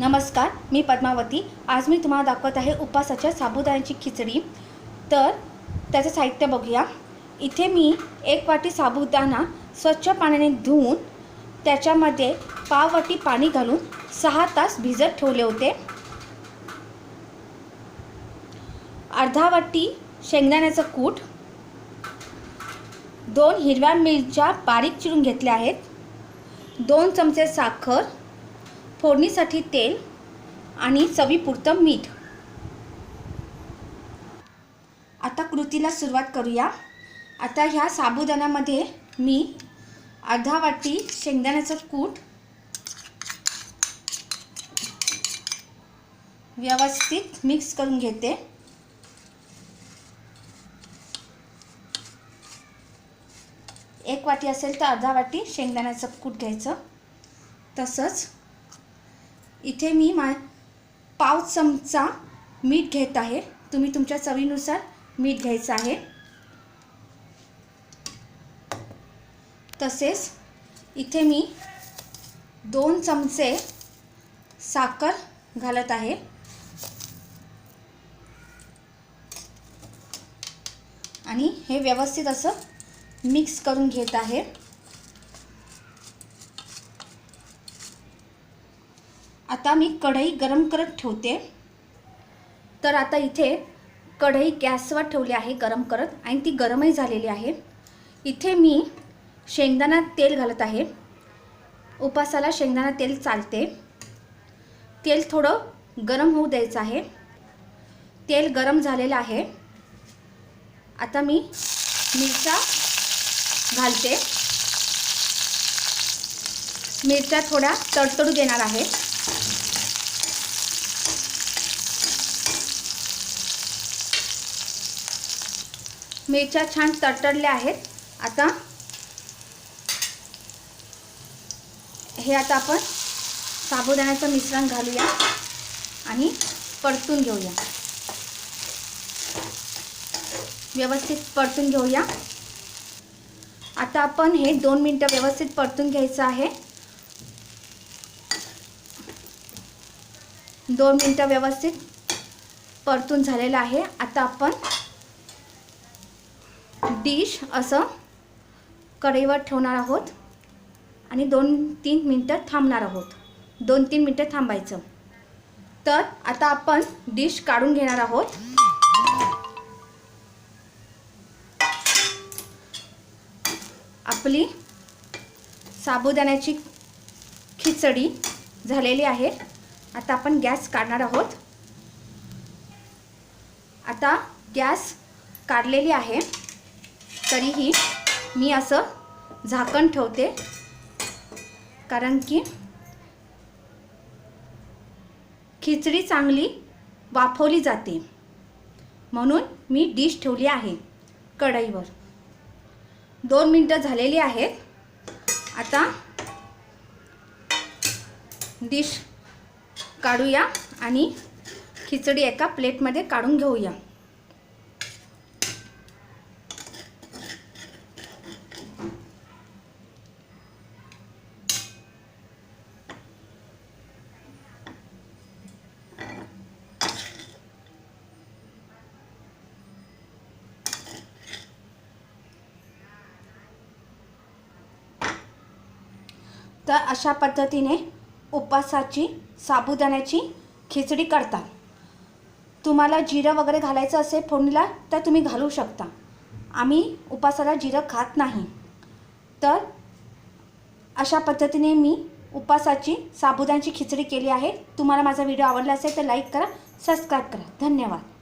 नमस्कार मी पद्मावती. आज मी तुम्हाला दाखवत आहे उपासाच्या साबुदाण्याची खिचडी. तर त्याचं साहित्य बघूया. इथे मी एक वाटी साबुदाणा स्वच्छ पाण्याने धुवून त्याच्यामध्ये पाव वाटी पाणी घालून सहा तास भिजत ठेवले होते. अर्धा वाटी शेंगदाण्याचं कूट. दोन हिरव्या मिरच्या बारीक चिरून घेतल्या आहेत. दोन चमचे साखर. फोडणीसाठी तेल आणि चवीपुरतं मीठ. आता कृतीला सुरुवात करूया. आता ह्या साबुदाण्यामध्ये मी अर्धा वाटी शेंगदाण्याचं कूट व्यवस्थित मिक्स करून घेते. एक वाटी असेल तर अर्धा वाटी शेंगदाण्याचं कूट घ्यायचं. तसंच इथे मी मा पाव चमचा मीठ घेत आहे. तुम्ही तुमच्या चवीनुसार मीठ घ्यायचं आहे. तसेच इथे मी दोन चमचे साखर घालत आहे. आणि हे व्यवस्थित असं मिक्स करून घेत आहे. आता मी कढई गरम करत ठेवते. तर आता इथे कढई गॅसवर ठेवली आहे गरम करत. आणि ती गरमही झालेली आहे. इथे मी शेंगदाणा तेल घालत आहे. उपासाला शेंगदाणा तेल चालते. तेल थोडं गरम होऊ द्यायचं आहे. तेल गरम झालेलं आहे. आता मी मिरच्या घालते. मिरच्या थोड्या तडतडू देणार आहे. मिरच्या छान तडतडल्या आहेत. आता हे आता आपण साबुदाण्याचं मिश्रण घालूया आणि परतून घेऊया. व्यवस्थित परतून घेऊया. आता आपण हे दोन मिनटं व्यवस्थित परतून घ्यायचं आहे. दोन मिनटं व्यवस्थित परतून झालेलं आहे. आता आपण डिश असं कढईवर ठेवणार आहोत. आणि दोन तीन मिनटं थांबणार आहोत. दोन तीन मिनटं थांबायचं. तर आता आपण डिश काढून घेणार आहोत. आपली साबुदाण्याची खिचडी झालेली आहे. आता आपण गॅस काढणार आहोत. आता गॅस काढलेली आहे. तरीही मी असं झाकण ठेवते. कारण की खिचडी चांगली वाफवली जाते. म्हणून मी डिश ठेवली आहे कढईवर. दोन मिनटं झालेली आहेत. आता डिश काढूया आणि खिचडी एका प्लेटमध्ये काढून घेऊया. तर अशा पद्धतीने उपवासाची साबुदाण्याची खिचडी करतात तुम्हाला जिरं वगैरे घालायचं असेल फोडणीला तर तुम्ही घालू शकता. आम्ही उपासाला जिरं खात नाही. तर अशा पद्धतीने मी उपासाची साबुदाण्याची खिचडी केली आहे. तुम्हाला माझा व्हिडिओ आवडला असेल तर लाईक करा सबस्क्राईब करा. धन्यवाद.